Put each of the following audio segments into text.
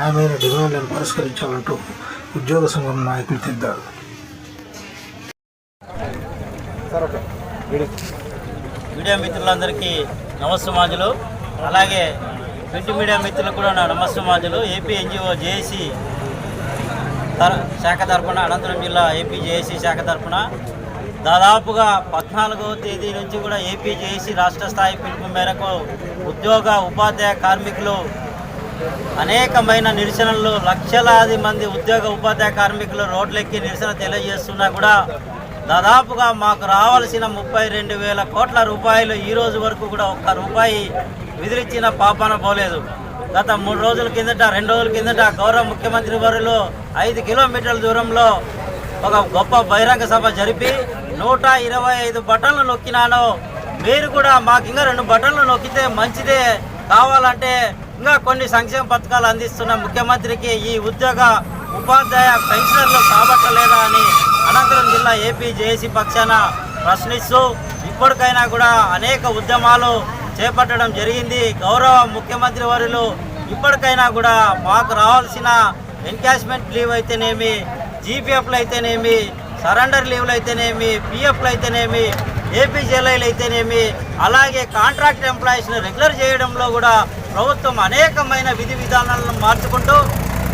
న్యాయమైన డిమాండ్లను పరిష్కరించాలంటూ ఉద్యోగ సంఘం నాయకులు తెద్దారు మీడియా మిత్రులందరికీ నమస్సమాజులు అలాగే ప్రింట్ మీడియా మిత్రులకు కూడా నా నమస్సమాజులు ఏపీ ఎన్జిఓ జేఏసీ శాఖ తరఫున అనంతరం జిల్లా ఏపీ జేఏసీ శాఖ తరఫున దాదాపుగా పద్నాలుగవ తేదీ నుంచి కూడా ఏపీ జేఏసీ రాష్ట్ర స్థాయి పిలుపు మేరకు ఉద్యోగ ఉపాధ్యాయ కార్మికులు అనేకమైన నిరసనలు లక్షలాది మంది ఉద్యోగ ఉపాధ్యాయ కార్మికులు రోడ్లెక్కి నిరసన తెలియజేస్తున్నా కూడా దాదాపుగా మాకు రావాల్సిన ముప్పై రెండు వేల కోట్ల రూపాయలు ఈ రోజు వరకు కూడా ఒక్క రూపాయి విదిలిచ్చిన పాపాన పోలేదు. గత మూడు రోజుల కిందట రెండు రోజుల కిందట గౌరవ ముఖ్యమంత్రి వారిలో ఐదు కిలోమీటర్ల దూరంలో ఒక గొప్ప బహిరంగ సభ జరిపి నూట ఇరవై ఐదు బటన్లు నొక్కినాను. మీరు కూడా మాకు ఇంకా రెండు బటన్లు నొక్కితే మంచిదే. కావాలంటే ఇంకా కొన్ని సంక్షేమ పథకాలు అందిస్తున్న ముఖ్యమంత్రికి ఈ ఉద్యోగ ఉపాధ్యాయ పెన్షనర్లు కాబట్టలేదా అని అనంతరం జిల్లా ఏపీ జేఏసీ పక్షాన ప్రశ్నిస్తూ ఇప్పటికైనా కూడా అనేక ఉద్యమాలు చేపట్టడం జరిగింది. గౌరవ ముఖ్యమంత్రి వారిలో ఇప్పటికైనా కూడా మాకు రావాల్సిన ఎన్కాష్మెంట్ లీవ్ అయితేనేమి జీపీఎఫ్లు అయితేనేమి సరెండర్ లీవ్లు అయితేనేమి పిఎఫ్లు అయితేనేమి ఏపీ ఏపీజేలైలు అయితేనేమి అలాగే కాంట్రాక్ట్ ఎంప్లాయీస్ని రెగ్యులర్ చేయడంలో కూడా ప్రభుత్వం అనేకమైన విధి విధానాలను మార్చుకుంటూ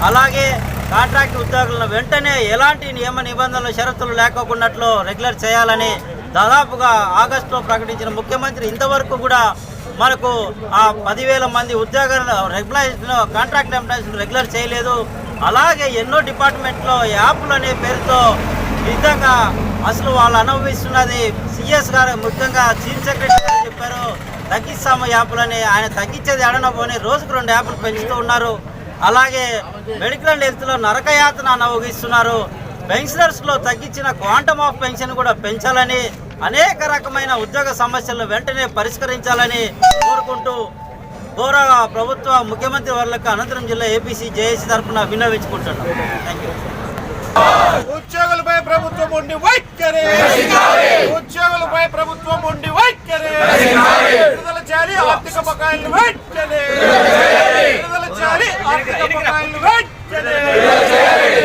అలాగే కాంట్రాక్ట్ ఉద్యోగులను వెంటనే ఎలాంటి నియమ నిబంధనలు షరతులు లేకోకున్నట్లు రెగ్యులర్ చేయాలని దాదాపుగా ఆగస్టులో ప్రకటించిన ముఖ్యమంత్రి ఇంతవరకు కూడా మనకు ఆ పదివేల మంది ఉద్యోగాలను రెగ్యులైజ్ కాంట్రాక్ట్ ఎంప్లాయీస్ రెగ్యులర్ చేయలేదు. అలాగే ఎన్నో డిపార్ట్మెంట్లో యాప్లు అనే పేరుతో విధంగా అసలు వాళ్ళు అనుభవిస్తున్నది సిఎస్ గారు ముఖ్యంగా చీఫ్ సెక్రటరీ గారు చెప్పారు తగ్గిస్తాము యాప్లని. ఆయన తగ్గించేది ఎడన పోని రోజుకు రెండు యాప్లు పెంచుతూ ఉన్నారు. అలాగే మెడికల్ అండ్ హెల్త్లో నరకయాతన అనుభవిస్తున్నారు. పెన్షనర్స్లో తగ్గించిన క్వాంటమ్ ఆఫ్ పెన్షన్ కూడా పెంచాలని అనేక రకమైన ఉద్యోగ సమస్యలను వెంటనే పరిష్కరించాలని కోరుకుంటూ గౌరవ ప్రభుత్వ ముఖ్యమంత్రి వర్లకు అనంతరం జిల్లా ఏపీసీ జేఏసీ తరఫున విన్నవించుకుంటున్నాం. థ్యాంక్ యూ ఉండి వైఖరి. ఉద్యోగులపై ప్రభుత్వం ఉండి వైఖరి. విడుదల చేయాలి ఆర్థిక బకాయిలు వెంటనే విడుదల చేయాలి ఆర్థిక బకాయిలు వెంటనే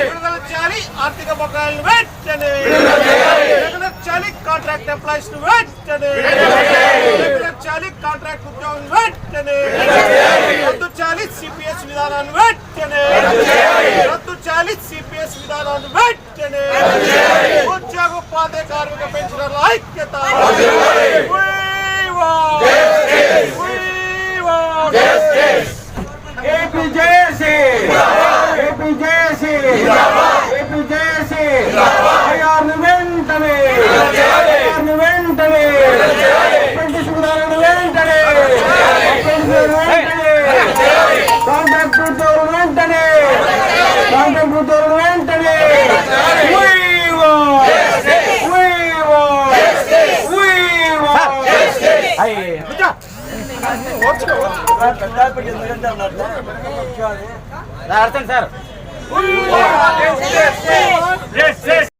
విడుదల చేయాలి. ఆర్థిక బకాయిలు వెంటనే రెగ్యులర్ చేయాలి కాంట్రాక్ట్ ఎంప్లాయీస్ వెంటనే రెగ్యులర్ చేయాలి కాంట్రాక్ట్ ఉద్యోగులు వెంటనే రద్దు చేయాలి సిపిఎస్ విధానాన్ని వెంటనే రద్దు చేయాలి సిపిఎస్ విధానాన్ని వెంటనే ఉద్యోగ ఉపాధ్యాయ కార్మిక పెన్షనర్ల ఐక్యత We want- We want- APJC APJC APJC అర్థం సార్ We want-